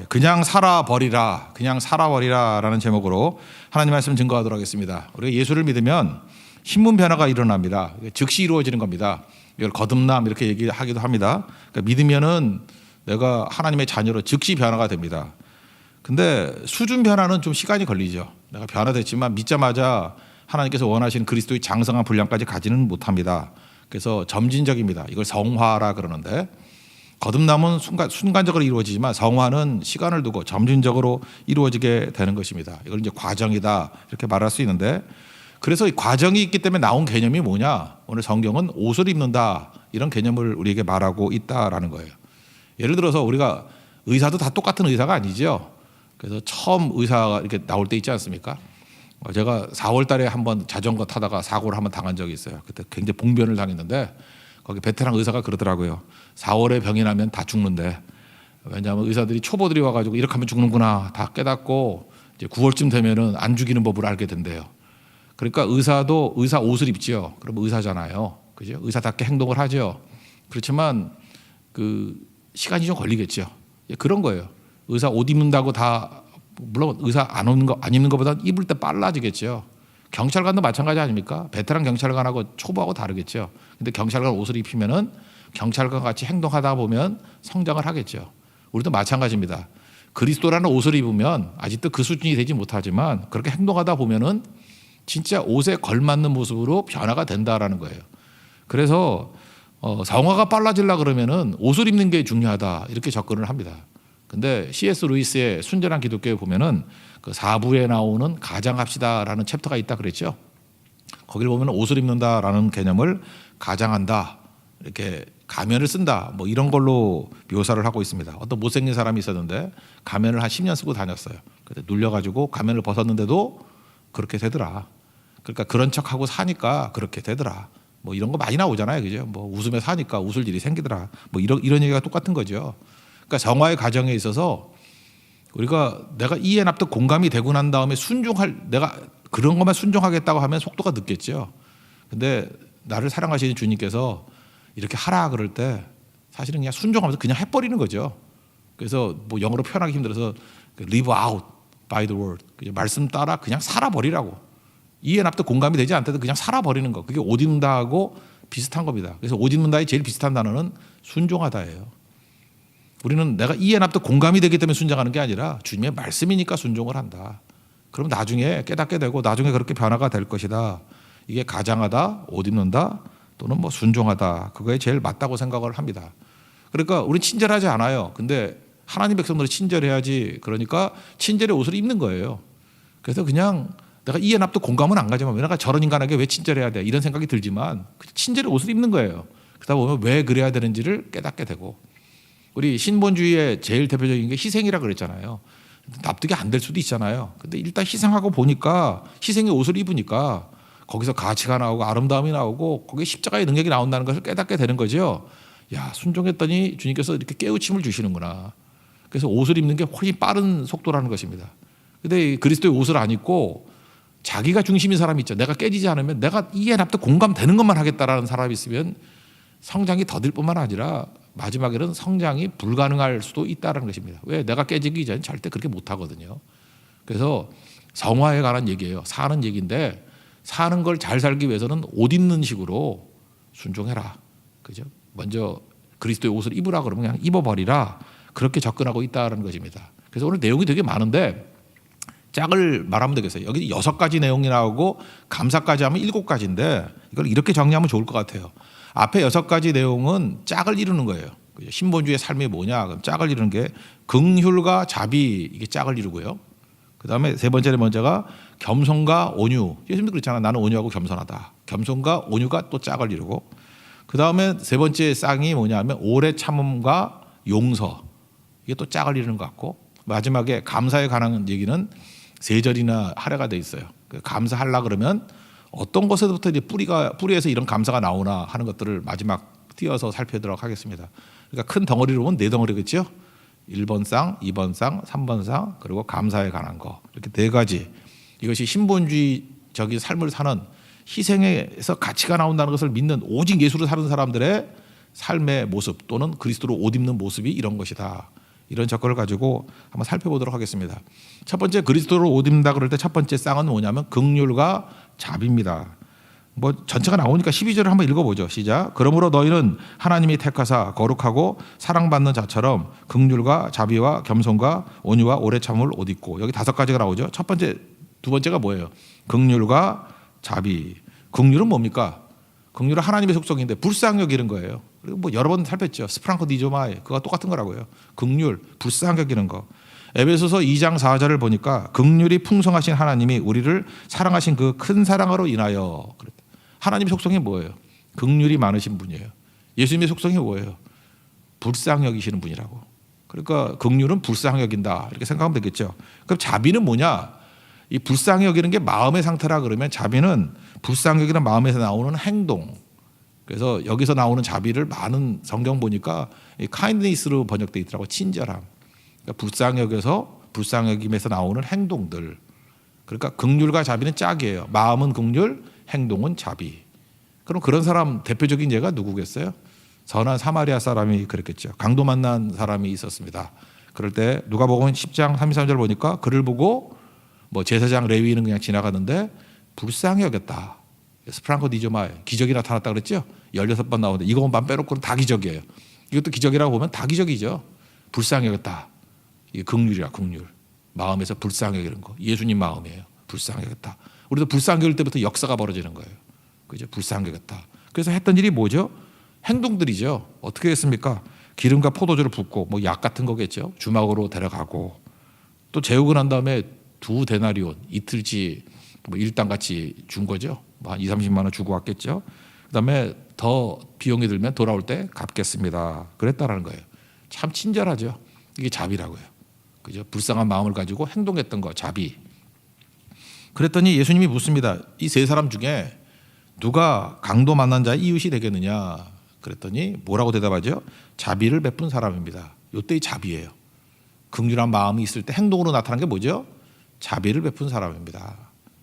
예, 그냥 살아버리라, 그냥 살아버리라 라는 제목으로 하나님 말씀 증거하도록 하겠습니다. 우리가 예수를 믿으면 신분 변화가 일어납니다. 즉시 이루어지는 겁니다. 이걸 거듭남 이렇게 얘기하기도 합니다. 그러니까 믿으면은 내가 하나님의 자녀로 즉시 변화가 됩니다. 근데 수준 변화는 좀 시간이 걸리죠. 내가 변화됐지만 믿자마자 하나님께서 원하시는 그리스도의 장성한 분량까지 가지는 못합니다. 그래서 점진적입니다. 이걸 성화라 그러는데 거듭남은 순간, 순간적으로 이루어지지만 성화는 시간을 두고 점진적으로 이루어지게 되는 것입니다. 이걸 이제 과정이다 이렇게 말할 수 있는데 그래서 이 과정이 있기 때문에 나온 개념이 뭐냐? 오늘 성경은 옷을 입는다 이런 개념을 우리에게 말하고 있다라는 거예요. 예를 들어서 우리가 의사도 다 똑같은 의사가 아니죠. 그래서 처음 의사가 이렇게 나올 때 있지 않습니까? 어, 제가 4월 달에 한번 자전거 타다가 사고를 한번 당한 적이 있어요. 그때 굉장히 봉변을 당했는데 거기 베테랑 의사가 그러더라고요. 4월에 병이 나면 다 죽는데 왜냐하면 의사들이 초보들이 와가지고 이렇게 하면 죽는구나 다 깨닫고 이제 9월쯤 되면은 안 죽이는 법을 알게 된대요. 그러니까 의사도 의사 옷을 입지요. 그럼 의사잖아요. 그죠? 의사답게 행동을 하죠. 그렇지만 그 시간이 좀 걸리겠죠. 예, 그런 거예요. 의사 옷 입는다고 다 물론 의사 안 입는 거 안 입는 것보다 입을 때 빨라지겠죠. 경찰관도 마찬가지 아닙니까? 베테랑 경찰관하고 초보하고 다르겠죠. 근데 경찰관 옷을 입히면은 경찰관 같이 행동하다 보면 성장을 하겠죠. 우리도 마찬가지입니다. 그리스도라는 옷을 입으면 아직도 그 수준이 되지 못하지만 그렇게 행동하다 보면은 진짜 옷에 걸맞는 모습으로 변화가 된다라는 거예요. 그래서 어, 성화가 빨라지려 그러면은 옷을 입는 게 중요하다 이렇게 접근을 합니다. 근데 C.S. 루이스의 순전한 기독교에 보면은 그 4부에 나오는 가장합시다라는 챕터가 있다 그랬죠. 거기를 보면 옷을 입는다라는 개념을 가장한다 이렇게 가면을 쓴다 뭐 이런 걸로 묘사를 하고 있습니다. 어떤 못생긴 사람이 있었는데 가면을 한 10년 쓰고 다녔어요. 그때 눌려가지고 가면을 벗었는데도 그렇게 되더라. 그러니까 그런 척하고 사니까 그렇게 되더라. 뭐 이런 거 많이 나오잖아요, 그죠? 뭐 웃으며 사니까 웃을 일이 생기더라. 뭐 이런 이런 얘기가 똑같은 거죠. 그러니까 정화의 과정에 있어서 우리가 내가 이해 납득 공감이 되고 난 다음에 순종할 내가 그런 것만 순종하겠다고 하면 속도가 늦겠죠. 근데 나를 사랑하시는 주님께서 이렇게 하라 그럴 때 사실은 그냥 순종하면서 그냥 해버리는 거죠. 그래서 뭐 영어로 표현하기 힘들어서 live out by the word 그냥 말씀 따라 그냥 살아버리라고 이해 납득 공감이 되지 않더라도 그냥 살아버리는 거 그게 옷 입는다하고 비슷한 겁니다. 그래서 옷 입는다의 제일 비슷한 단어는 순종하다예요. 우리는 내가 이해 납득 공감이 되기 때문에 순종하는 게 아니라 주님의 말씀이니까 순종을 한다. 그럼 나중에 깨닫게 되고 나중에 그렇게 변화가 될 것이다. 이게 가장하다, 옷 입는다, 또는 뭐 순종하다. 그거에 제일 맞다고 생각을 합니다. 그러니까 우리 친절하지 않아요. 근데 하나님 백성들이 친절해야지. 그러니까 친절의 옷을 입는 거예요. 그래서 그냥 내가 이해 납득 공감은 안 가지만 왜 내가 저런 인간에게 왜 친절해야 돼? 이런 생각이 들지만 친절의 옷을 입는 거예요. 그러다 보면 왜 그래야 되는지를 깨닫게 되고 우리 신본주의의 제일 대표적인 게 희생이라 그랬잖아요. 납득이 안 될 수도 있잖아요. 근데 일단 희생하고 보니까 희생의 옷을 입으니까 거기서 가치가 나오고 아름다움이 나오고 거기에 십자가의 능력이 나온다는 것을 깨닫게 되는 거죠. 야, 순종했더니 주님께서 이렇게 깨우침을 주시는구나. 그래서 옷을 입는 게 훨씬 빠른 속도라는 것입니다. 근데 그리스도의 옷을 안 입고 자기가 중심인 사람이 있죠. 내가 깨지지 않으면 내가 이해 납득 공감되는 것만 하겠다라는 사람이 있으면 성장이 더딜 뿐만 아니라 마지막에는 성장이 불가능할 수도 있다는 것입니다. 왜? 내가 깨지기 전에 절대 그렇게 못 하거든요. 그래서 성화에 관한 얘기예요. 사는 얘기인데 사는 걸 잘 살기 위해서는 옷 입는 식으로 순종해라. 그죠? 먼저 그리스도의 옷을 입으라 그러면 그냥 입어버리라. 그렇게 접근하고 있다는 것입니다. 그래서 오늘 내용이 되게 많은데 짝을 말하면 되겠어요. 여기 여섯 가지 내용이 나오고 감사까지 하면 일곱 가지인데 이걸 이렇게 정리하면 좋을 것 같아요. 앞에 여섯 가지 내용은 짝을 이루는 거예요. 신본주의 삶이 뭐냐? 그럼 짝을 이루는 게 긍휼과 자비 이게 짝을 이루고요. 그 다음에 세 번째 번째가 겸손과 온유. 예수님도 그렇잖아. 나는 온유하고 겸손하다. 겸손과 온유가 또 짝을 이루고. 그 다음에 세 번째 쌍이 뭐냐면 오래 참음과 용서. 이게 또 짝을 이루는 것 같고. 마지막에 감사에 관한 얘기는 세 절이나 할애가 돼 있어요. 그 감사하려 그러면 어떤 것에서부터 이제 뿌리가 뿌리에서 이런 감사가 나오나 하는 것들을 마지막 띄어서 살펴보도록 하겠습니다. 그러니까 큰 덩어리로 보면 네 덩어리겠죠. 1번 쌍, 2번 쌍, 3번 쌍, 그리고 감사에 관한 거. 이렇게 네 가지. 이것이 신본주의적인 삶을 사는 희생에서 가치가 나온다는 것을 믿는 오직 예수를 사는 사람들의 삶의 모습 또는 그리스도로 옷 입는 모습이 이런 것이다. 이런 접근을 가지고 한번 살펴보도록 하겠습니다. 첫 번째 그리스도로 옷 입는다 그럴 때 첫 번째 쌍은 뭐냐면 극률과 자비입니다. 뭐 전체가 나오니까 12절을 한번 읽어보죠. 시작. 그러므로 너희는 하나님이 택하사 거룩하고 사랑받는 자처럼 극률과 자비와 겸손과 온유와 오래 참을 옷 입고 여기 다섯 가지가 나오죠. 첫 번째, 두 번째가 뭐예요? 극률과 자비. 극률은 뭡니까? 극률은 하나님의 속성인데 불쌍히 여기는 거예요. 그리고 뭐 여러 번 살폈죠. 스프랑코 디조마이 그거 똑같은 거라고요. 극률, 불쌍히 여기는 거. 에베소서 2장 4절을 보니까 극률이 풍성하신 하나님이 우리를 사랑하신 그 큰 사랑으로 인하여. 하나님의 속성이 뭐예요? 극률이 많으신 분이에요. 예수님의 속성이 뭐예요? 불쌍히 여기시는 분이라고. 그러니까 극률은 불쌍히 여긴다 이렇게 생각하면 되겠죠. 그럼 자비는 뭐냐? 이 불쌍히 여기는 게 마음의 상태라 그러면 자비는 불쌍히 여기는 마음에서 나오는 행동. 그래서 여기서 나오는 자비를 많은 성경 보니까 이 kindness로 번역돼 있더라고 친절함. 그러니까 불쌍히 여김에서 나오는 행동들. 그러니까 극률과 자비는 짝이에요. 마음은 극률, 행동은 자비. 그럼 그런 사람 대표적인 예가 누구겠어요? 선한 사마리아 사람이 그랬겠죠. 강도 만난 사람이 있었습니다. 그럴 때 누가복음 10장 33절 보니까 그를 보고 뭐 제사장 레위는 그냥 지나가는데 불쌍히 여겼다. 스프랑코 디조마 기적이 나타났다 그랬죠? 16번 나오는데 이것만 빼놓고는 다 기적이에요. 이것도 기적이라고 보면 다 기적이죠. 불쌍히 여겼다. 이게 극률이야, 극률. 마음에서 불쌍히 여기는 거. 예수님 마음이에요. 불쌍히 여겼다. 우리도 여길 때부터 역사가 벌어지는 거예요. 그죠? 불쌍히 여겼다. 그래서 했던 일이 뭐죠? 행동들이죠. 어떻게 했습니까? 기름과 포도주를 붓고 뭐 약 같은 거겠죠. 주막으로 데려가고 또 재우고 난 다음에 두 데나리온 이틀치 뭐 일당 같이 준 거죠. 뭐 한 2, 30만 원 주고 왔겠죠. 그다음에 더 비용이 들면 돌아올 때 갚겠습니다. 그랬다라는 거예요. 참 친절하죠. 이게 자비라고요. 그죠? 불쌍한 마음을 가지고 행동했던 거 자비. 그랬더니 예수님이 묻습니다. 이 세 사람 중에 누가 강도 만난 자의 이웃이 되겠느냐? 그랬더니 뭐라고 대답하죠? 자비를 베푼 사람입니다. 요때의 자비예요. 긍휼한 마음이 있을 때 행동으로 나타난 게 뭐죠? 자비를 베푼 사람입니다.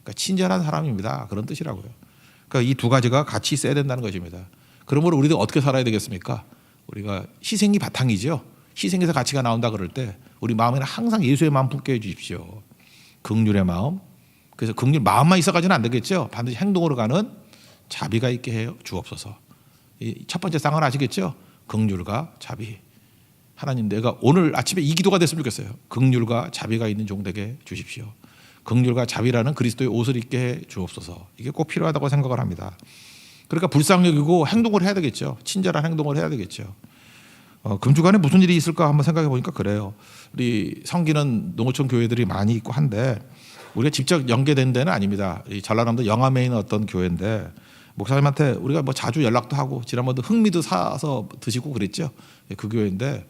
그러니까 친절한 사람입니다. 그런 뜻이라고요. 그러니까 이 두 가지가 같이 있어야 된다는 것입니다. 그러므로 우리도 어떻게 살아야 되겠습니까? 우리가 희생이 바탕이죠. 희생에서 가치가 나온다 그럴 때 우리 마음에는 항상 예수의 마음 품게 해 주십시오. 긍휼의 마음. 그래서 긍휼 마음만 있어가지는 안 되겠죠. 반드시 행동으로 가는 자비가 있게 해요 주옵소서. 이 첫 번째 쌍은 아시겠죠? 긍휼과 자비. 하나님 내가 오늘 아침에 이 기도가 됐으면 좋겠어요. 긍휼과 자비가 있는 종 되게 주십시오. 긍휼과 자비라는 그리스도의 옷을 입게 해 주옵소서. 이게 꼭 필요하다고 생각을 합니다. 그러니까 불쌍히 여기고 행동을 해야 되겠죠. 친절한 행동을 해야 되겠죠. 어, 금주간에 무슨 일이 있을까 한번 생각해 보니까 그래요. 우리 성기는 농어촌 교회들이 많이 있고 한데 우리가 직접 연계된 데는 아닙니다. 이 전라남도 영암에 있는 어떤 교회인데 목사님한테 우리가 뭐 자주 연락도 하고 지난번도 흑미도 사서 드시고 그랬죠. 그 교회인데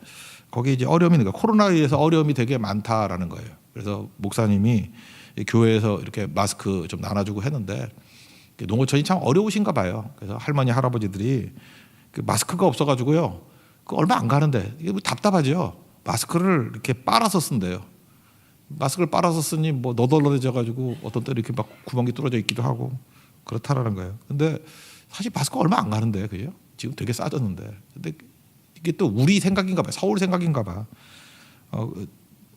거기 이제 어려움이 거예요. 코로나에 의해서 어려움이 되게 많다라는 거예요. 그래서 목사님이 이 교회에서 이렇게 마스크 좀 나눠주고 했는데 농어촌이 참 어려우신가 봐요. 그래서 할머니 할아버지들이 그 마스크가 없어가지고요. 그 얼마 안 가는데 이게 뭐 답답하죠. 마스크를 이렇게 빨아서 쓴대요. 마스크를 빨아서 쓰니 뭐 너덜너덜해져 가지고 어떤 때 이렇게 막 구멍이 뚫어져 있기도 하고 그렇다라는 거예요. 근데 사실 마스크 얼마 안 가는데 그죠? 지금 되게 싸졌는데. 근데 이게 또 우리 생각인가 봐요. 서울 생각인가 봐. 어,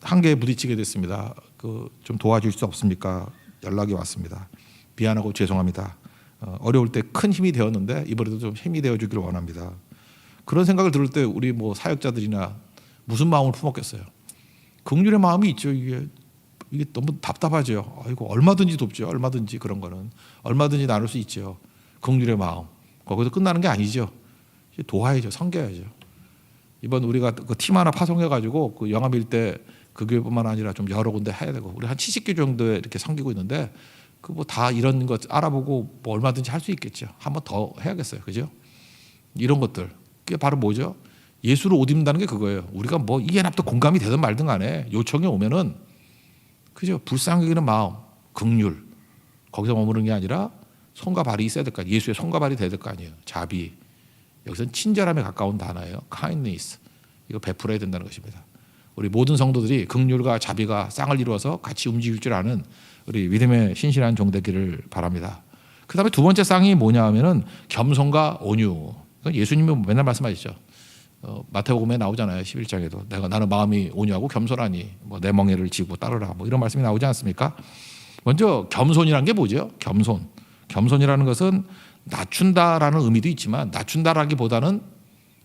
한계에 부딪히게 됐습니다. 그 좀 도와줄 수 없습니까? 연락이 왔습니다. 미안하고 죄송합니다. 어, 어려울 때 큰 힘이 되었는데 이번에도 좀 힘이 되어 주기를 원합니다. 그런 생각을 들을 때 우리 뭐 사역자들이나 무슨 마음을 품었겠어요? 긍휼의 마음이 있죠. 이게 이게 너무 답답하죠. 아이고 얼마든지 돕죠. 얼마든지 그런 거는 얼마든지 나눌 수 있죠. 긍휼의 마음 거기서 끝나는 게 아니죠. 도와야죠. 섬겨야죠. 이번 우리가 그 팀 하나 파송해 가지고 그 영암일 때그 교회뿐만 아니라 좀 여러 군데 해야 되고 우리 한 70개 정도에 이렇게 섬기고 있는데 그 뭐 다 이런 것 알아보고 뭐 얼마든지 할 수 있겠죠. 한번 더 해야겠어요. 그죠? 이런 것들 그게 바로 뭐죠? 예수를 옷 입는다는 게 그거예요. 우리가 뭐 이해 납도 공감이 되든 말든 간에 요청이 오면은 그죠? 불쌍히 여기는 마음, 극률 거기서 머무르는 게 아니라 손과 발이 있어야 될 거 아니에요. 예수의 손과 발이 돼야 될 거 아니에요. 자비. 여기서는 친절함에 가까운 단어예요. kindness. 이거 베풀어야 된다는 것입니다. 우리 모든 성도들이 극률과 자비가 쌍을 이루어서 같이 움직일 줄 아는 우리 믿음의 신실한 종 되기를 바랍니다. 그 다음에 두 번째 쌍이 뭐냐 하면은 겸손과 온유. 이건 예수님이 맨날 말씀하시죠. 어, 마태복음에 나오잖아요. 11장에도 내가 나는 마음이 온유하고 겸손하니 뭐 내 멍에를 지고 따르라 뭐 이런 말씀이 나오지 않습니까? 먼저 겸손이란 게 뭐죠? 겸손. 겸손이라는 것은 낮춘다라는 의미도 있지만 낮춘다라기보다는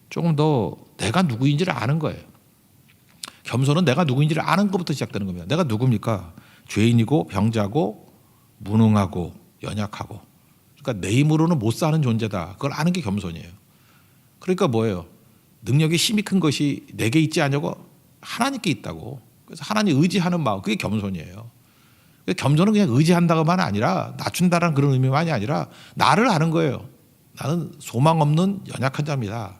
조금 더 내가 누구인지를 아는 거예요. 겸손은 내가 누구인지를 아는 것부터 시작되는 겁니다. 내가 누굽니까? 죄인이고 병자고 무능하고 연약하고. 그러니까 내 힘으로는 못 사는 존재다. 그걸 아는 게 겸손이에요. 그러니까 뭐예요? 능력이 힘이 큰 것이 내게 있지 않냐고 하나님께 있다고. 그래서 하나님 의지하는 마음 그게 겸손이에요. 겸손은 그냥 의지한다고만 아니라 낮춘다라는 그런 의미만이 아니라 나를 아는 거예요. 나는 소망 없는 연약한 자입니다.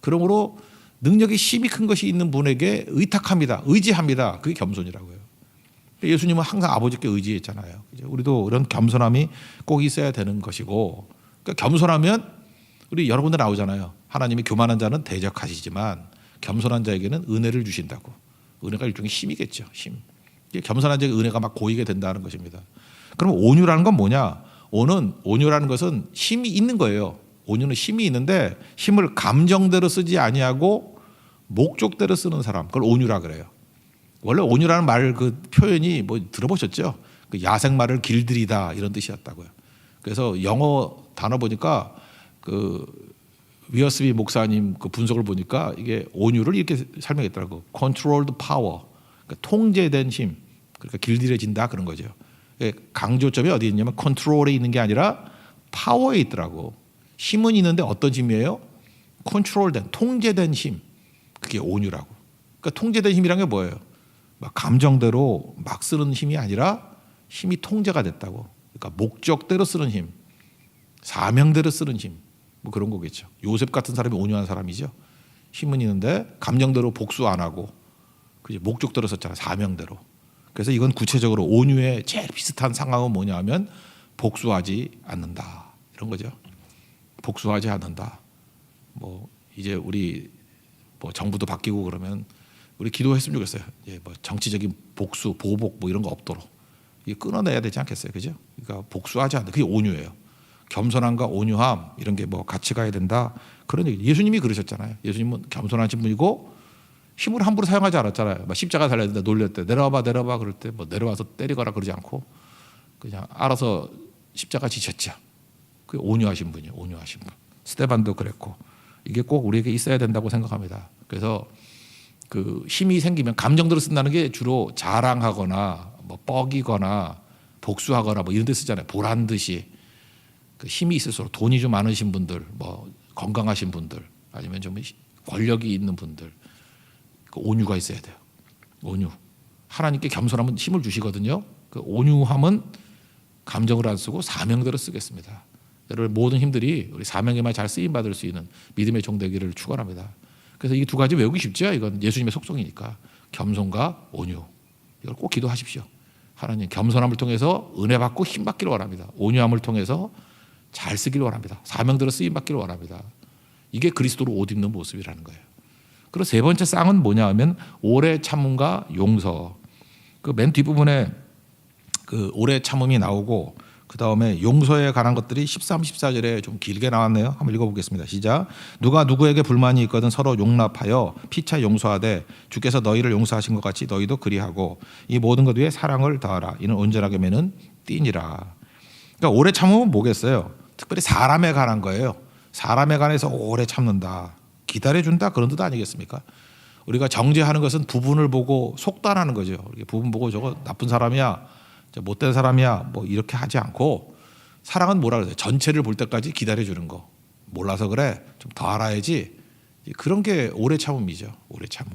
그러므로 능력이 힘이 큰 것이 있는 분에게 의탁합니다. 의지합니다. 그게 겸손이라고요. 예수님은 항상 아버지께 의지했잖아요. 우리도 이런 겸손함이 꼭 있어야 되는 것이고, 그러니까 겸손하면 우리 여러 군데 나오잖아요. 하나님이 교만한 자는 대적하시지만 겸손한 자에게는 은혜를 주신다고. 은혜가 일종의 힘이겠죠. 힘. 겸손한 자에게 은혜가 막 고이게 된다는 것입니다. 그럼 온유라는 건 뭐냐? 오는 온유라는 것은 힘이 있는 거예요. 온유는 힘이 있는데 힘을 감정대로 쓰지 아니하고 목적대로 쓰는 사람. 그걸 온유라 그래요. 원래 온유라는 말 그 표현이 뭐 들어보셨죠? 그 야생 말을 길들이다 이런 뜻이었다고요. 그래서 영어 단어 보니까 그 위어스비 목사님 그 분석을 보니까 이게 온유를 이렇게 설명했더라고. controlled power. 그러니까 통제된 힘. 그러니까 길들여진다 그런 거죠. 예, 강조점이 어디 있냐면 컨트롤에 있는 게 아니라 파워에 있더라고. 힘은 있는데 어떤 힘이에요? 컨트롤된 통제된 힘. 그게 온유라고. 그러니까 통제된 힘이란 게 뭐예요? 막 감정대로 막 쓰는 힘이 아니라 힘이 통제가 됐다고. 그러니까 목적대로 쓰는 힘, 사명대로 쓰는 힘, 뭐 그런 거겠죠. 요셉 같은 사람이 온유한 사람이죠. 힘은 있는데 감정대로 복수 안 하고, 그죠? 목적대로 썼잖아, 사명대로. 그래서 이건 구체적으로 온유의 제일 비슷한 상황은 뭐냐면 복수하지 않는다 이런 거죠. 복수하지 않는다. 뭐 이제 우리 뭐 정부도 바뀌고 그러면 우리 기도했으면 좋겠어요. 예, 뭐 정치적인 복수, 보복 뭐 이런 거 없도록 끊어내야 되지 않겠어요, 그죠? 그러니까 복수하지 않는 그게 온유예요. 겸손함과 온유함 이런 게 뭐 같이 가야 된다 그런 얘기. 예수님이 그러셨잖아요. 예수님은 겸손하신 분이고 힘을 함부로 사용하지 않았잖아요. 막 십자가 달려야 된다 놀릴 때 내려와봐 내려와 그럴 때 뭐 내려와서 때리거나 그러지 않고 그냥 알아서 십자가 지셨죠. 그 온유하신 분이에요. 온유하신 분. 스테반도 그랬고 이게 꼭 우리에게 있어야 된다고 생각합니다. 그래서 그 힘이 생기면 감정대로 쓴다는 게 주로 자랑하거나 뭐 뻐기거나 복수하거나 뭐 이런 데 쓰잖아요. 보란 듯이 그 힘이 있을수록 돈이 좀 많으신 분들, 뭐 건강하신 분들, 아니면 좀 권력이 있는 분들, 그 온유가 있어야 돼요. 온유. 하나님께 겸손하면 힘을 주시거든요. 그 온유함은 감정을 안 쓰고 사명대로 쓰겠습니다. 여러분 모든 힘들이 우리 사명에만 잘 쓰임 받을 수 있는 믿음의 종되기를 축원합니다. 그래서 이 두 가지 외우기 쉽죠. 이건 예수님의 속성이니까 겸손과 온유. 이걸 꼭 기도하십시오. 하나님 겸손함을 통해서 은혜 받고 힘 받기를 원합니다. 온유함을 통해서 잘 쓰기를 원합니다. 사명대로 쓰임 받기를 원합니다. 이게 그리스도로 옷 입는 모습이라는 거예요. 그리고 세 번째 쌍은 뭐냐 하면 오래 참음과 용서. 그 맨 뒷부분에 그 오래 참음이 나오고 그 다음에 용서에 관한 것들이 13, 14절에 좀 길게 나왔네요. 한번 읽어보겠습니다. 시작. 누가 누구에게 불만이 있거든 서로 용납하여 피차 용서하되 주께서 너희를 용서하신 것 같이 너희도 그리하고 이 모든 것 위에 사랑을 더하라. 이는 온전하게 매는 띠니라. 그러니까 오래 참으면 뭐겠어요? 특별히 사람에 관한 거예요. 사람에 관해서 오래 참는다. 기다려준다 그런 뜻 아니겠습니까? 우리가 정죄하는 것은 부분을 보고 속단하는 거죠. 부분 보고 저거 나쁜 사람이야, 저 못된 사람이야, 뭐 이렇게 하지 않고 사랑은 뭐라 그래요? 전체를 볼 때까지 기다려주는 거. 몰라서 그래, 좀 더 알아야지. 그런 게 오래 참음이죠. 오래 참음.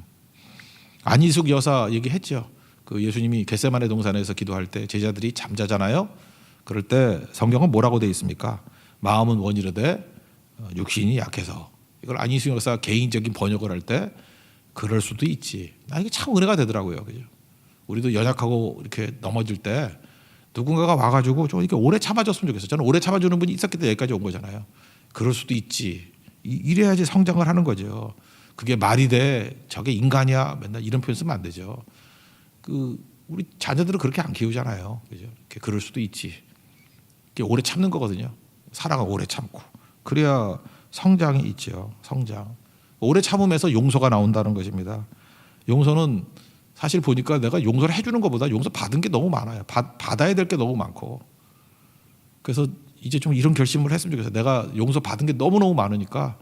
안희숙 여사 얘기했죠. 그 예수님이 겟세마네 동산에서 기도할 때 제자들이 잠자잖아요. 그럴 때 성경은 뭐라고 돼 있습니까? 마음은 원이르되 어, 육신이 약해서 이걸 안희숙 여사 개인적인 번역을 할 때 그럴 수도 있지. 나 이게 참 은혜가 되더라고요. 그죠? 우리도 연약하고 이렇게 넘어질 때 누군가가 와가지고 좀 이렇게 오래 참아줬으면 좋겠어요. 저는 오래 참아주는 분이 있었기 때문에 여기까지 온 거잖아요. 그럴 수도 있지. 이- 이래야지 성장을 하는 거죠. 그게 말이 돼. 저게 인간이야. 맨날 이런 표현 쓰면 안 되죠. 그 우리 자녀들은 그렇게 안 키우잖아요. 그죠? 그럴 수도 있지. 오래 참는 거거든요. 사랑을 오래 참고 그래야 성장이 있죠. 성장. 오래 참음에서 용서가 나온다는 것입니다. 용서는 사실 보니까 내가 용서를 해주는 것보다 용서 받은 게 너무 많아요. 받, 받아야 될 게 너무 많고. 그래서 이제 좀 이런 결심을 했으면 좋겠어요. 내가 용서 받은 게 너무너무 많으니까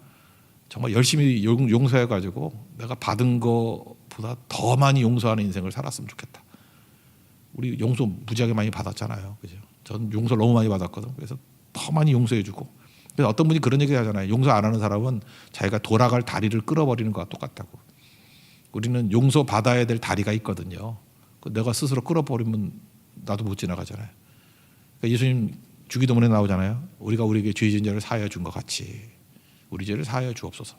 정말 열심히 용, 용서해가지고 내가 받은 것보다 더 많이 용서하는 인생을 살았으면 좋겠다. 우리 용서 무지하게 많이 받았잖아요. 그죠? 전 용서 너무 많이 받았거든. 그래서 더 많이 용서해주고. 그래서 어떤 분이 그런 얘기 하잖아요. 용서 안 하는 사람은 자기가 돌아갈 다리를 끌어버리는 것과 똑같다고. 우리는 용서 받아야 될 다리가 있거든요. 그 내가 스스로 끌어버리면 나도 못 지나가잖아요. 그러니까 예수님 주기도문에 나오잖아요. 우리가 우리에게 죄 지은 자를 사하여 준 것 같이 우리 죄를 사하여 주옵소서.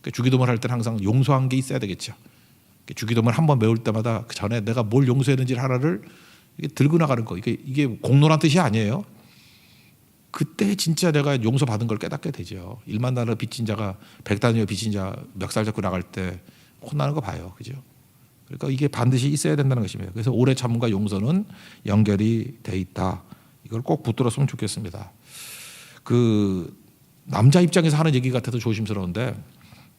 그러니까 주기도문 할 때는 항상 용서한 게 있어야 되겠죠. 주기도문 한번 배울 때마다 그 전에 내가 뭘 용서했는지 하나를 들고 나가는 거. 이게 이게 공론한 뜻이 아니에요. 그때 진짜 내가 용서 받은 걸 깨닫게 되죠. 일만 나라 빚진 자가 백단위의 빚진 자 멱살 잡고 나갈 때 혼나는 거 봐요. 그죠? 그러니까 이게 반드시 있어야 된다는 것입니다. 그래서 오래 참음과 용서는 연결이 돼 있다. 이걸 꼭 붙들었으면 좋겠습니다. 그 남자 입장에서 하는 얘기 같아도 조심스러운데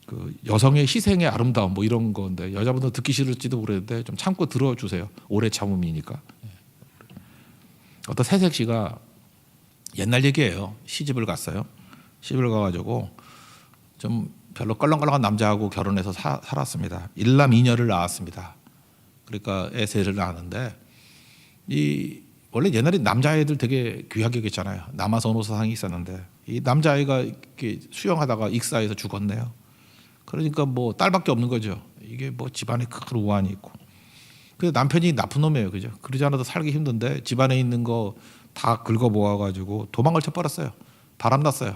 그 여성의 희생의 아름다움 뭐 이런 건데 여자분들 듣기 싫을지도 모르겠는데 좀 참고 들어주세요. 오래 참음이니까. 어떤 새색 씨가 옛날 얘기예요. 시집을 갔어요. 시집을 가가지고 좀 별로 껄렁껄렁한 남자하고 결혼해서 사, 살았습니다. 일남 이녀를 낳았습니다. 그러니까 애 셋을 낳았는데 이 원래 옛날에 남자애들 되게 귀하게 여겼잖아요. 남아선호 사상이 있었는데 이 남자아이가 이렇게 수영하다가 익사해서 죽었네요. 그러니까 뭐 딸밖에 없는 거죠. 이게 뭐 집안에 큰 우환이 있고. 그 남편이 나쁜 놈이에요, 그죠? 그러지 않아도 살기 힘든데 집안에 있는 거 다 긁어 모아가지고 도망을 쳐버렸어요. 바람 났어요.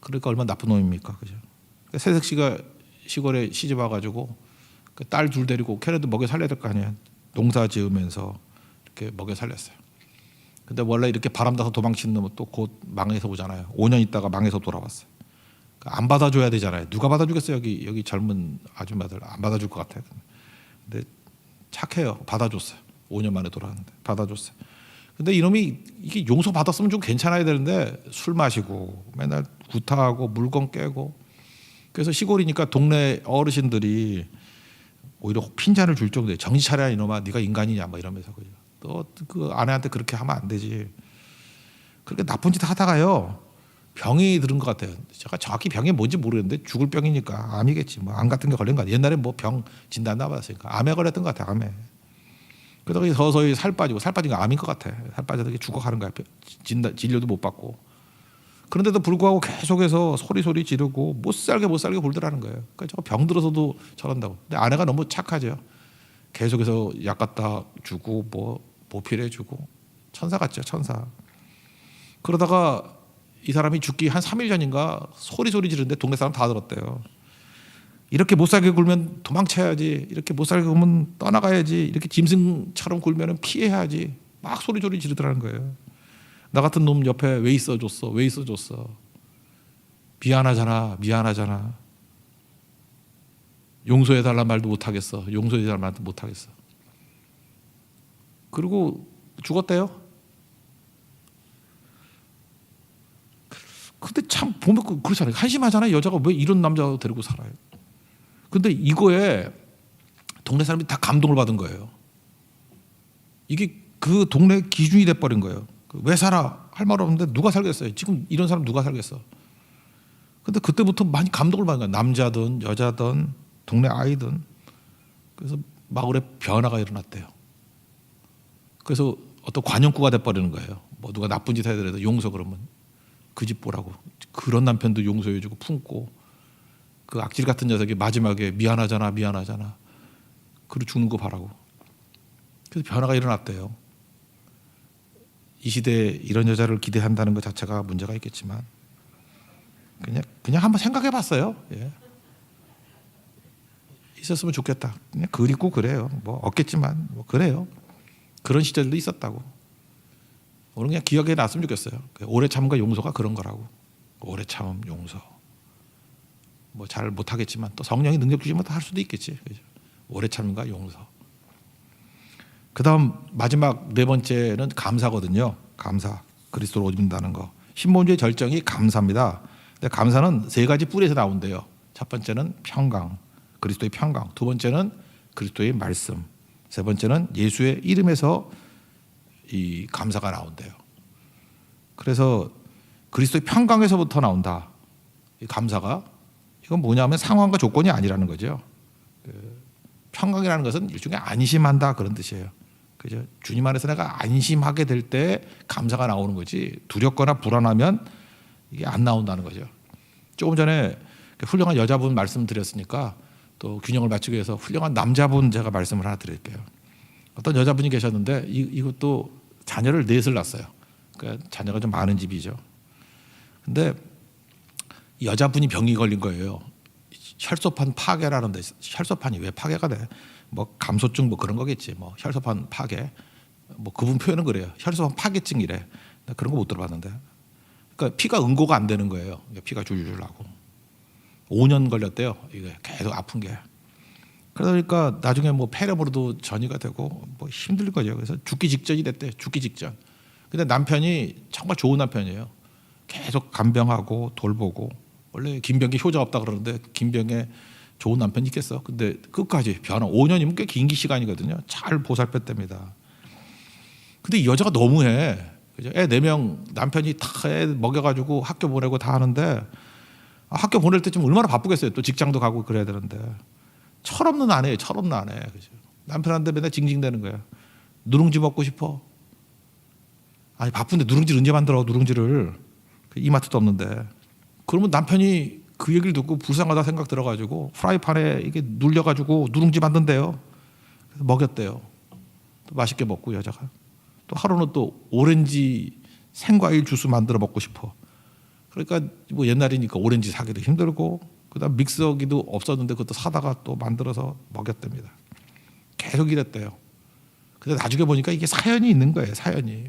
그러니까 얼마나 나쁜 놈입니까, 그죠? 그러니까 새색 씨가 시골에 시집 와가지고 그 딸 둘 데리고 걔네도 먹여 살려야 될 거 아니에요. 농사 지으면서 이렇게 먹여 살렸어요. 근데 원래 이렇게 바람 나서 도망치는 놈은 또 곧 망해서 오잖아요. 5년 있다가 망해서 돌아왔어요. 안 받아줘야 되잖아요. 누가 받아주겠어요? 여기 여기 젊은 아줌마들 안 받아줄 것 같아요. 근데 착해요. 받아줬어요. 5년 만에 돌아왔는데 받아줬어요. 근데 이놈이 이게 용서 받았으면 좀 괜찮아야 되는데 술 마시고 맨날 구타하고 물건 깨고 그래서 시골이니까 동네 어르신들이 오히려 핀잔을 줄 정도에 정신 차려 이놈아 네가 인간이냐 뭐 이러면서 그죠. 또 그 아내한테 그렇게 하면 안 되지. 그렇게 나쁜 짓 하다가요 병이 들은 것 같아요. 제가 정확히 병이 뭔지 모르겠는데 죽을 병이니까 암이겠지. 뭐 암 같은 게 걸린 거 같아요. 옛날에 뭐 병 진단 나봤으니까 암에 걸렸던 것 같아요. 암에. 그러다가 서서히 살 빠지고 살 빠진 거 암인 것 같아. 살 빠져서 죽어가는 거야. 진단 진료도 못 받고. 그런데도 불구하고 계속해서 소리 소리 지르고 못 살게 못 살게 굴더라는 거예요. 그러니까 저거 병 들어서도 저런다고. 근데 아내가 너무 착하죠. 계속해서 약 갖다 주고 뭐 보필해 주고 천사 같죠 천사. 그러다가 이 사람이 죽기 한 3일 전인가 소리 소리 지르는데 동네 사람 다 들었대요. 이렇게 못 살게 굴면 도망쳐야지. 이렇게 못 살게 굴면 떠나가야지. 이렇게 짐승처럼 굴면 피해야지. 막 소리 소리 지르더라는 거예요. 나 같은 놈 옆에 왜 있어줬어? 왜 있어줬어? 미안하잖아. 미안하잖아. 용서해 달란 말도 못 하겠어. 용서해 달란 말도 못 하겠어. 그리고 죽었대요. 근데 참 보면 그- 그렇잖아요. 한심하잖아요. 여자가 왜 이런 남자 데리고 살아요? 근데 이거에 동네 사람들이 다 감동을 받은 거예요. 이게 그 동네 기준이 돼 버린 거예요. 그왜 살아? 할 말 없는데 누가 살겠어요? 지금 이런 사람 누가 살겠어? 근데 그때부터 많이 감동을 받은 거예요. 남자든 여자든 동네 아이든 그래서 마을에 변화가 일어났대요. 그래서 어떤 관용구가 돼 버리는 거예요. 뭐 누가 나쁜 짓 해더라도 용서 그러면 그 집 보라고 그런 남편도 용서해주고 품고 그 악질 같은 녀석이 마지막에 미안하잖아 미안하잖아 그리고 죽는 거 바라고 그래서 변화가 일어났대요. 이 시대에 이런 여자를 기대한다는 것 자체가 문제가 있겠지만 그냥 그냥 한번 생각해 봤어요. 예. 있었으면 좋겠다. 그냥 그리고 그래요. 뭐 없겠지만 뭐 그래요. 그런 시절도 있었다고. 오늘 그냥 기억에 놨으면 좋겠어요. 오래 참음과 용서가 그런 거라고. 오래 참음, 용서. 뭐 잘 못하겠지만 또 성령이 능력 주시면 할 수도 있겠지. 그죠? 오래 참음과 용서. 그 다음 마지막 네 번째는 감사거든요. 감사. 그리스도로 얻는다는 거. 신본주의 절정이 감사입니다. 근데 감사는 세 가지 뿌리에서 나온대요. 첫 번째는 평강, 그리스도의 평강. 두 번째는 그리스도의 말씀. 세 번째는 예수의 이름에서 이 감사가 나온대요. 그래서 그리스도의 평강에서부터 나온다. 이 감사가 이건 뭐냐면 상황과 조건이 아니라는 거죠. 그 평강이라는 것은 일종의 안심한다 그런 뜻이에요. 그죠? 주님 안에서 내가 안심하게 될 때 감사가 나오는 거지 두렵거나 불안하면 이게 안 나온다는 거죠. 조금 전에 그 훌륭한 여자분 말씀드렸으니까 또 균형을 맞추기 위해서 훌륭한 남자분 제가 말씀을 하나 드릴게요. 어떤 여자분이 계셨는데 이, 이것도 자녀를 넷을 낳았어요. 그러니까 자녀가 좀 많은 집이죠. 근데 이 여자분이 병이 걸린 거예요. 혈소판 파괴라는데 혈소판이 왜 파괴가 돼? 뭐 감소증 뭐 그런 거겠지. 뭐 혈소판 파괴. 뭐 그분 표현은 그래요. 혈소판 파괴증이래. 나 그런 거 못 들어봤는데. 그러니까 피가 응고가 안 되는 거예요. 피가 줄줄 나고. 5년 걸렸대요. 이게 계속 아픈 게. 그러니까 나중에 뭐 폐렴으로도 전이가 되고 뭐 힘들 거죠. 그래서 죽기 직전이 됐대. 죽기 직전. 근데 남편이 정말 좋은 남편이에요. 계속 간병하고 돌보고 원래 김병기 효자 없다 그러는데 김병에 좋은 남편이 있겠어. 근데 끝까지 변화 5년이면 꽤 긴 시간이거든요. 잘 보살폈답니다. 근데 이 여자가 너무해. 그죠? 애네명 남편이 다 애 먹여가지고 학교 보내고 다 하는데 아, 학교 보낼 때쯤 얼마나 바쁘겠어요. 또 직장도 가고 그래야 되는데 철없는 아내예요. 철없는 아내. 그죠? 남편한테 맨날 징징대는 거야. 누룽지 먹고 싶어. 아니 바쁜데 누룽지를 언제 만들어 누룽지를 그 이마트도 없는데 그러면 남편이 그 얘기를 듣고 불쌍하다 생각 들어가지고 프라이팬에 이게 눌려가지고 누룽지 만든대요. 그래서 먹였대요. 또 맛있게 먹고 여자가 또 하루는 또 오렌지 생과일 주스 만들어 먹고 싶어. 그러니까 뭐 옛날이니까 오렌지 사기도 힘들고 그다음 믹서기도 없었는데 그것도 사다가 또 만들어서 먹였답니다. 계속 이랬대요. 근데 나중에 보니까 이게 사연이 있는 거예요. 사연이.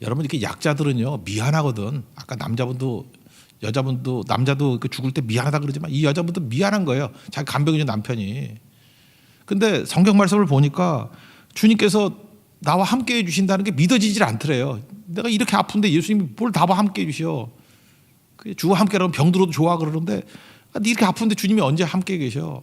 여러분 이렇게 약자들은요 미안하거든. 아까 남자분도 여자분도 남자도 그 죽을 때 미안하다 그러지만 이 여자분도 미안한 거예요. 자기 간병인 남편이. 근데 성경 말씀을 보니까 주님께서 나와 함께 해주신다는 게 믿어지질 않더래요. 내가 이렇게 아픈데 예수님이 뭘 나와 함께 해주셔. 그 주와 함께라면 병들어도 좋아 그러는데 아, 네 이렇게 아픈데 주님이 언제 함께 계셔.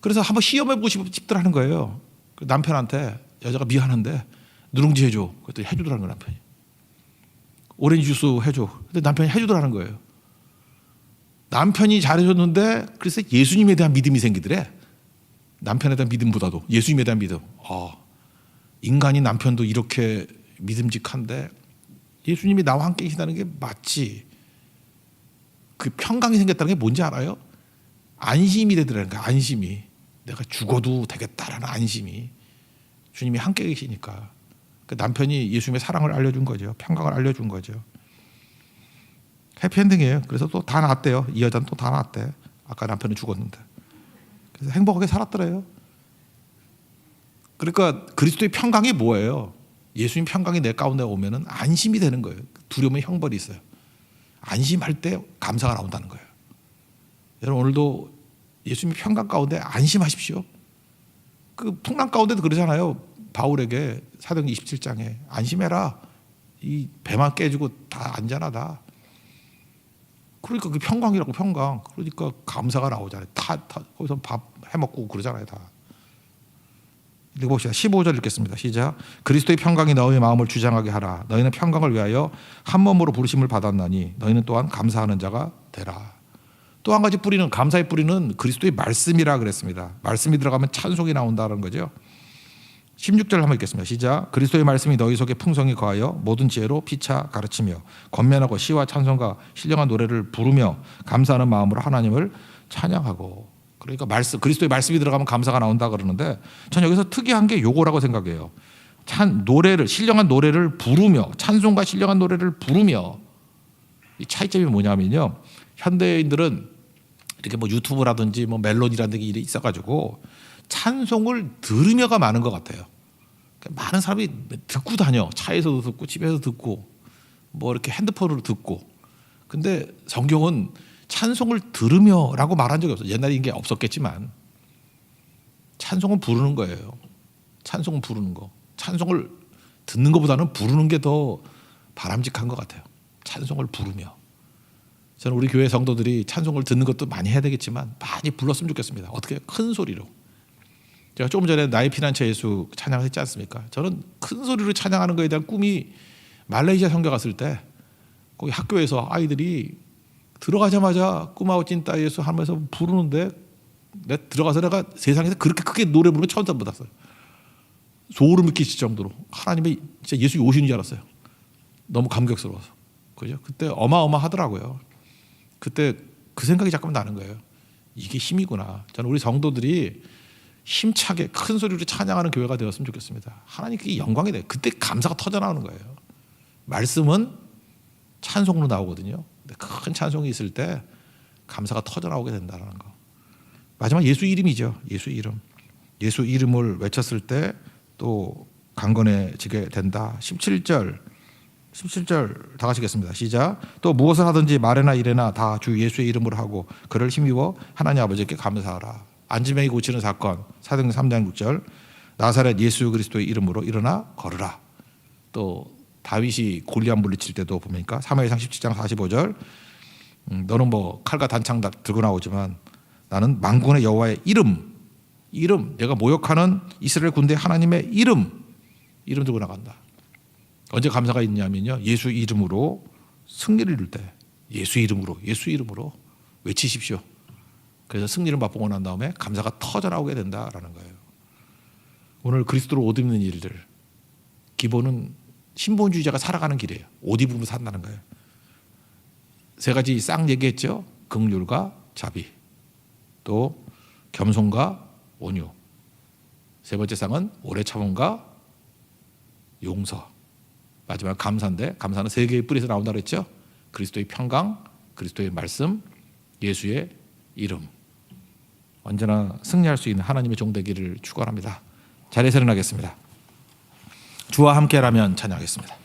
그래서 한번 시험해 보고 싶더라는 거예요. 그 남편한테 여자가 미안한데 누룽지 해줘. 그랬더니 해주더라는 거예요 남편이. 오렌지 주스 해줘. 근데 남편이 해주더라는 거예요. 남편이 잘해줬는데 그래서 예수님에 대한 믿음이 생기더래. 남편에 대한 믿음보다도 예수님에 대한 믿음. 아, 인간이 남편도 이렇게 믿음직한데 예수님이 나와 함께 계신다는 게 맞지. 그 평강이 생겼다는 게 뭔지 알아요? 안심이 되더라는 거야. 안심이. 내가 죽어도 되겠다라는 안심이. 주님이 함께 계시니까. 그 남편이 예수님의 사랑을 알려준 거죠. 평강을 알려준 거죠. 해피엔딩이에요. 그래서 또다 낳았대요. 이 여자는 또다 낳았대. 아까 남편은 죽었는데. 그래서 행복하게 살았더래요. 그러니까 그리스도의 평강이 뭐예요? 예수님 평강이 내 가운데 오면은 안심이 되는 거예요. 두려움의 형벌이 있어요. 안심할 때 감사가 나온다는 거예요. 여러분 오늘도 예수님 평강 가운데 안심하십시오. 그 풍랑 가운데도 그러잖아요. 바울에게 사도행 27장에 안심해라. 이 배만 깨지고 다 안전하다. 그러니까 그 평강이라고 평강. 그러니까 감사가 나오잖아요. 다, 다 거기서 밥 해먹고 그러잖아요. 다. 읽어봅시다. 15절 읽겠습니다. 시작. 그리스도의 평강이 너희의 마음을 주장하게 하라. 너희는 평강을 위하여 한 몸으로 부르심을 받았나니 너희는 또한 감사하는 자가 되라. 또 한 가지 뿌리는 감사의 뿌리는 그리스도의 말씀이라 그랬습니다. 말씀이 들어가면 찬송이 나온다는 거죠. 16절 한번 읽겠습니다. 시작. 그리스도의 말씀이 너희 속에 풍성히 거하여 모든 지혜로 피차 가르치며 권면하고 시와 찬송과 신령한 노래를 부르며 감사하는 마음으로 하나님을 찬양하고 그러니까 말씀 그리스도의 말씀이 들어가면 감사가 나온다 그러는데 전 여기서 특이한 게 요거라고 생각해요. 찬 노래를 신령한 노래를 부르며 찬송과 신령한 노래를 부르며 이 차이점이 뭐냐면요. 현대인들은 이렇게 뭐 유튜브라든지 뭐 멜론이라든지 있어가지고 찬송을 들으며가 많은 것 같아요. 그러니까 많은 사람이 듣고 다녀 차에서도 듣고 집에서 듣고 뭐 이렇게 핸드폰으로 듣고 근데 성경은 찬송을 들으며라고 말한 적이 없어요. 옛날에 이게 없었겠지만 찬송은 부르는 거예요. 찬송은 부르는 거. 찬송을 듣는 것보다는 부르는 게 더 바람직한 것 같아요. 찬송을 부르며. 저는 우리 교회 성도들이 찬송을 듣는 것도 많이 해야 되겠지만 많이 불렀으면 좋겠습니다. 어떻게 큰 소리로. 제가 조금 전에 나의 피난처 예수 찬양을 했지 않습니까? 저는 큰 소리로 찬양하는 것에 대한 꿈이 말레이시아 선교 갔을 때 거기 학교에서 아이들이 들어가자마자 찐따 예수 하면서 부르는데 내 들어가서 내가 세상에서 그렇게 크게 노래 부르는 거 처음 받았어요. 소름 끼칠 정도로 하나님의 진짜 예수 오시는 줄 알았어요. 너무 감격스러워서 그죠? 그때 어마어마하더라고요. 그때 그 생각이 잠깐 나는 거예요. 이게 힘이구나. 저는 우리 성도들이 힘차게 큰 소리로 찬양하는 교회가 되었으면 좋겠습니다. 하나님께 영광이 돼. 그때 감사가 터져 나오는 거예요. 말씀은 찬송으로 나오거든요. 큰 찬송이 있을 때 감사가 터져 나오게 된다는 거. 마지막 예수 이름이죠. 예수 이름. 예수 이름을 외쳤을 때 또 강건해지게 된다. 17절 17절 다 같이겠습니다. 시작. 또 무엇을 하든지 말이나 일에나 다 주 예수의 이름으로 하고 그를 힘입어 하나님 아버지께 감사하라. 안지명이 고치는 사건 사도행 3장 6절 나사렛 예수 그리스도의 이름으로 일어나 걸으라. 또 다윗이 골리앗 물리칠 때도 보니까 3회상 17장 45절 음, 너는 뭐 칼과 단창 다 들고 나오지만 나는 만군의 여호와의 이름 이름 내가 모욕하는 이스라엘 군대 하나님의 이름 이름 들고 나간다. 언제 감사가 있냐면요. 예수 이름으로 승리를 이룰 때 예수 이름으로 예수 이름으로 외치십시오. 그래서 승리를 맛보고 난 다음에 감사가 터져 나오게 된다라는 거예요. 오늘 그리스도로 옷 입는 일들 기본은 신본주의자가 살아가는 길이에요. 옷 입으로 산다는 거예요. 세 가지 쌍 얘기했죠. 긍휼과 자비, 또 겸손과 온유. 세 번째 쌍은 오래 참음과 용서. 마지막 감사인데 감사는 세 개의 뿌리에서 나온다 그랬죠. 그리스도의 평강, 그리스도의 말씀, 예수의 이름. 언제나 승리할 수 있는 하나님의 종되기를 축원합니다. 자리에서 일어나겠습니다. 주와 함께라면 찬양하겠습니다.